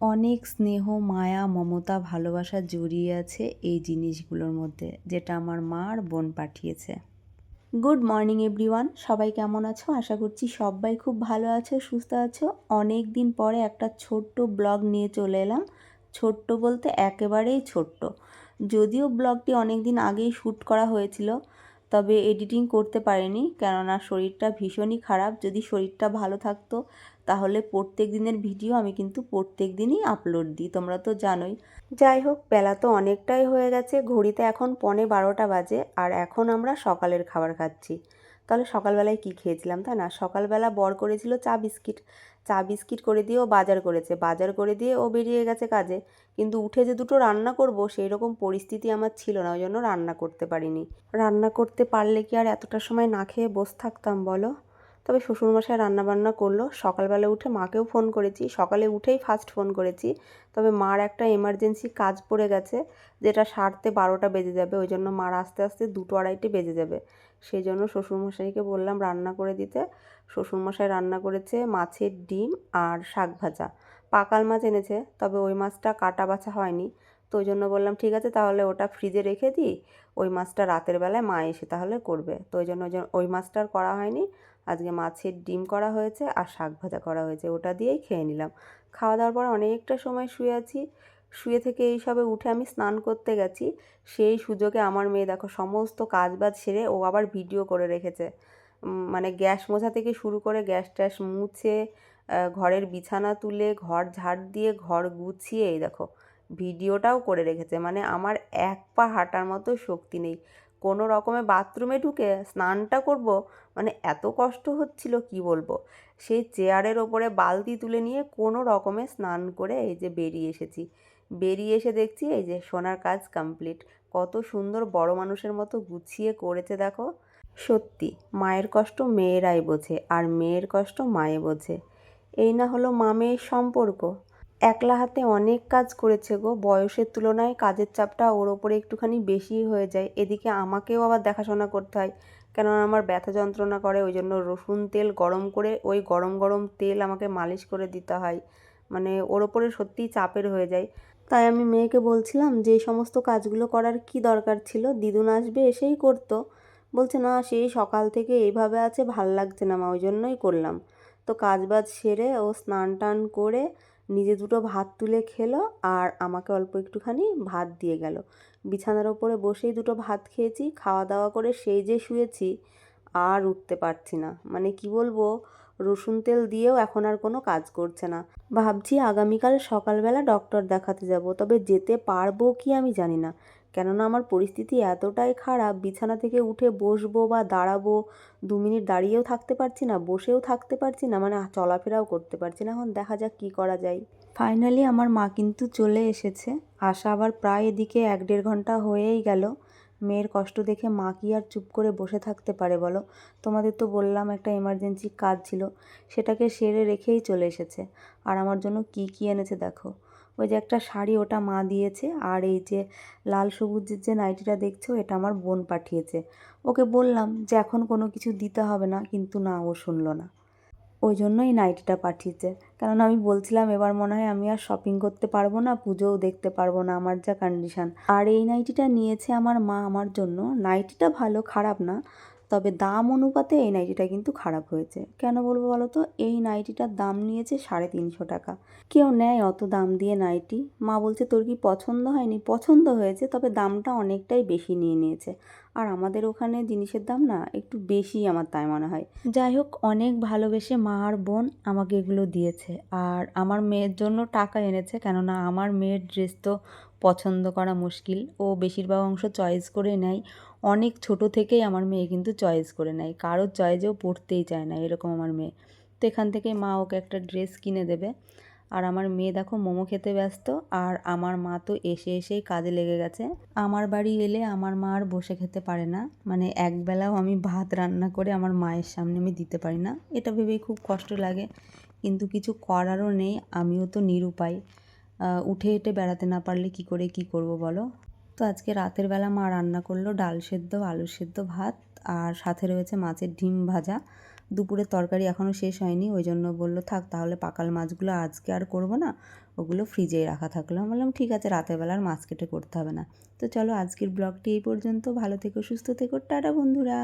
অনেক স্নেহ, মায়া, মমতা, ভালোবাসা জড়িয়ে আছে এই জিনিসগুলোর মধ্যে, যেটা আমার মা আর বোন পাঠিয়েছে। গুড মর্নিং এভরিওয়ান সবাই কেমন আছো? আশা করছি সবাই খুব ভালো আছো, সুস্থ আছো। অনেক দিন পরে একটা ছোট্ট ব্লগ নিয়ে চলে এলাম। ছোট্ট বলতে একেবারেই ছোট্ট। যদিও ব্লগটি অনেক দিন আগেই শ্যুট করা হয়েছিল তবে এডিটিং করতে পারিনি, কেননা শরীরটা ভীষণই খারাপ। যদি শরীরটা ভালো থাকতো, তাহলে প্রত্যেক দিনের ভিডিও আমি কিন্তু প্রত্যেক দিনই আপলোড দিই, তোমরা তো জানোই। যাই হোক, বেলা তো অনেকটাই হয়ে গেছে, ঘড়িতে এখন পনে বারোটা বাজে, আর এখন আমরা সকালের খাবার খাচ্ছি। তাহলে সকালবেলায় কি খেয়েছিলাম তাই না, সকালবেলা বর করেছিল চা বিস্কিট। চা বিস্কিট করে দিয়ে ও বাজার করেছে। বাজার করে দিয়ে ও বেরিয়ে গেছে কাজে। কিন্তু উঠে যে দুটো রান্না করব সেই রকম পরিস্থিতি আমার ছিল না, ওই জন্য রান্না করতে পারিনি। রান্না করতে পারলে কি আর এতটা সময় না খেয়ে বসে থাকতাম বলো? তবে শ্বশুরমশাই রান্নাবান্না করল। সকালবেলা উঠে মাকেও ফোন করেছি। সকালে উঠেই ফার্স্ট ফোন করেছি। তবে মার একটা এমার্জেন্সি কাজ পড়ে গেছে, যেটা সারতে বারোটা বেজে যাবে। ওই জন্য মার আস্তে আস্তে দুটো আড়াইটে বেজে যাবে। সেই জন্য শ্বশুরমশাইকে বললাম রান্না করে দিতে। শ্বশুরমশাই রান্না করেছে মাছের ডিম আর শাক ভাজা। পাকাল মাছ এনেছে, তবে ওই মাছটা কাটা বাছা হয়নি। তো ওই জন্য বললাম, ঠিক আছে, তাহলে ওটা ফ্রিজে রেখে দিই। ওই মাছটা রাতের বেলায় মা এসে তাহলে করবে। তো ওই জন্য ওই মাছটা আর করা হয়নি। আজকে মাছের ডিম করা হয়েছে আর শাক ভাজা করা হয়েছে, ওটা দিয়েই খেয়ে নিলাম। খাওয়া দাওয়ার পর অনেকটা সময় শুয়ে আছি, শুয়ে থেকে এই সবে উঠে আমি স্নান করতে গেছি, সেই সুযোগে আমার মেয়ে দেখো সমস্ত কাজ বাজ সেরে ও আবার ভিডিও করে রেখেছে। মানে গ্যাস মোছা থেকে শুরু করে গ্যাস ট্যাস মুছে ঘরের বিছানা তুলে, ঘর ঝাড় দিয়ে, ঘর গুছিয়ে, এই দেখো, ভিডিওটাও করে রেখেছে। মানে আমার এক পা হাঁটার মতো শক্তি নেই। কোনো রকমে বাথরুমে ঢুকে স্নানটা করব মানে এত কষ্ট হচ্ছিল কি বলব? সেই চেয়ারের ওপরে বালতি তুলে নিয়ে কোনো রকমে স্নান করে এই যে বেরিয়ে এসেছি। বেরিয়ে এসে দেখছি এই যে সোনার কাজ কমপ্লিট। কত সুন্দর বড় মানুষের মতো গুছিয়ে করেছে দেখো। সত্যি, মায়ের কষ্ট মেয়েরাই বোঝে আর মেয়ের কষ্ট মায়ে বোঝে। এই না হলো মা মেয়ের সম্পর্ক। একলা হাতে অনেক কাজ করেছে গো। বয়সের তুলনায় কাজের চাপটা ওর ওপরে একটুখানি বেশি হয়ে যায়। এদিকে আমাকেও আবার দেখাশোনা করতে হয়। কেননা আমার ব্যথা যন্ত্রণা করে, ওই জন্য রসুন তেল গরম করে, ওই গরম গরম তেল আমাকে মালিশ করে দিতে হয়। মানে ওর ওপরে সত্যিই চাপের হয়ে যায়। তাই আমি মেয়েকে বলছিলাম যে, এই সমস্ত কাজগুলো করার কি দরকার ছিল? দিদুন আসবে, এসেই করতো। বলছে, না সেই সকাল থেকে এইভাবে আছে, ভালো লাগছে না মা, ওই জন্যই করলাম। তো কাজ বাজ সেরে ও স্নান টান করে নিজে দুটো ভাত তুলে খেলো আর আমাকে অল্প একটুখানি ভাত দিয়ে গেল। বিছানার ওপরে বসেই দুটো ভাত খেয়েছি খাওয়া দাওয়া করে সেই যে শুয়েছি আর উঠতে পারছি না। মানে কি বলব, রসুন তেল দিয়েও এখন আর কোনো কাজ করছে না। ভাবছি আগামীকাল সকালবেলা ডক্টর দেখাতে যাব, তবে যেতে পারব কি আমি জানি না। কেননা আমার পরিস্থিতি এতটাই খারাপ, বিছানা থেকে উঠে বসবো বা দাঁড়াবো, দু মিনিট দাঁড়িয়েও থাকতে পারছি না, বসেও থাকতে পারছি না মানে চলাফেরাও করতে পারছি না। এখন দেখা যাক কী করা যায়। ফাইনালি আমার মা কিন্তু চলে এসেছে। আসা আবার প্রায় এদিকে এক দেড় ঘণ্টা হয়েই গেল। মেয়ের কষ্ট দেখে মা কি আর চুপ করে বসে থাকতে পারে বলো? তোমাদের তো বললাম একটা এমার্জেন্সি কাজ ছিল, সেটাকে সেরে রেখেই চলে এসেছে। আর আমার জন্য কি কি এনেছে দেখো। ওই যে একটা শাড়ি ওটা মা দিয়েছে আর এই যে লাল সবুজের যে নাইটিটা দেখছ এটা আমার বোন পাঠিয়েছে। ওকে বললাম যে এখন কোনো কিছু দিতে হবে না, কিন্তু না, ও শুনলো না। ওই জন্যই নাইটিটা পাঠিয়েছে। কারণ আমি বলছিলাম এবার মনে হয় আমি আর শপিং করতে পারব না, পুজোও দেখতে পারব না, আমার যা কন্ডিশান আর এই নাইটিটা নিয়েছে আমার মা আমার জন্য। নাইটিটা ভালো, খারাপ না। তবে দাম অনুপাতে এই নাইটিটা কিন্তু খারাপ হয়েছে। কেন বলব বলো তো এই নাইটিটার দাম নিয়েছে সাড়ে তিনশো টাকা। কেউ নেয় অত দাম দিয়ে নাইটি। মা বলছে, তোর কি পছন্দ হয়নি? পছন্দ হয়েছে, তবে দামটা অনেকটাই বেশি নিয়ে নিয়েছে। আর আমাদের ওখানে জিনিসের দাম না একটু বেশি আমার তাই মনে হয়। যাই হোক, অনেক ভালোবেসে মা আর বোন আমাকে এগুলো দিয়েছে। আর আমার মেয়ের জন্য টাকা এনেছে, কেননা আমার মেয়ের ড্রেস তো পছন্দ করা মুশকিল। ও বেশিরভাগ অংশ চয়েস করে নেয়। অনেক ছোট থেকেই আমার মেয়ে কিন্তু চয়েস করে নেয়। কারোর চয়েসেও পড়তেই চায় না এরকম আমার মেয়ে। তো এখান থেকে মা ওকে একটা ড্রেস কিনে দেবে। আর আমার মেয়ে দেখো মোমো খেতে ব্যস্ত। আর আমার মা তো এসে এসেই কাজে লেগে গেছে। আমার বাড়ি এলে আমার মা আর বসে খেতে পারে না। মানে একবেলাও আমি ভাত রান্না করে আমার মায়ের সামনে আমি দিতে পারি না। এটা ভেবেই খুব কষ্ট লাগে। কিন্তু কিছু করারও নেই। আমিও তো নিরুপায়। উঠে হেঁটে বেড়াতে না পারলে কি করে, কি করব বলো? তো আজকে রাতের বেলা মা রান্না করল ডাল সেদ্ধ, আলু সেদ্ধ, ভাত আর সাথে রয়েছে মাছের ডিম ভাজা। দুপুরের তরকারি এখনও শেষ হয়নি, ওই জন্য বলল, থাক, তাহলে পাকাল মাছগুলো আজকে আর করব না, ওগুলো ফ্রিজেই রাখা থাকল। আমি বললাম, ঠিক আছে, রাতের বেলার মাছ কেটে করতে হবে না। তো চলো আজকের ব্লগটি এই পর্যন্ত, ভালো থেকো, সুস্থ থেকো, টাটা বন্ধুরা।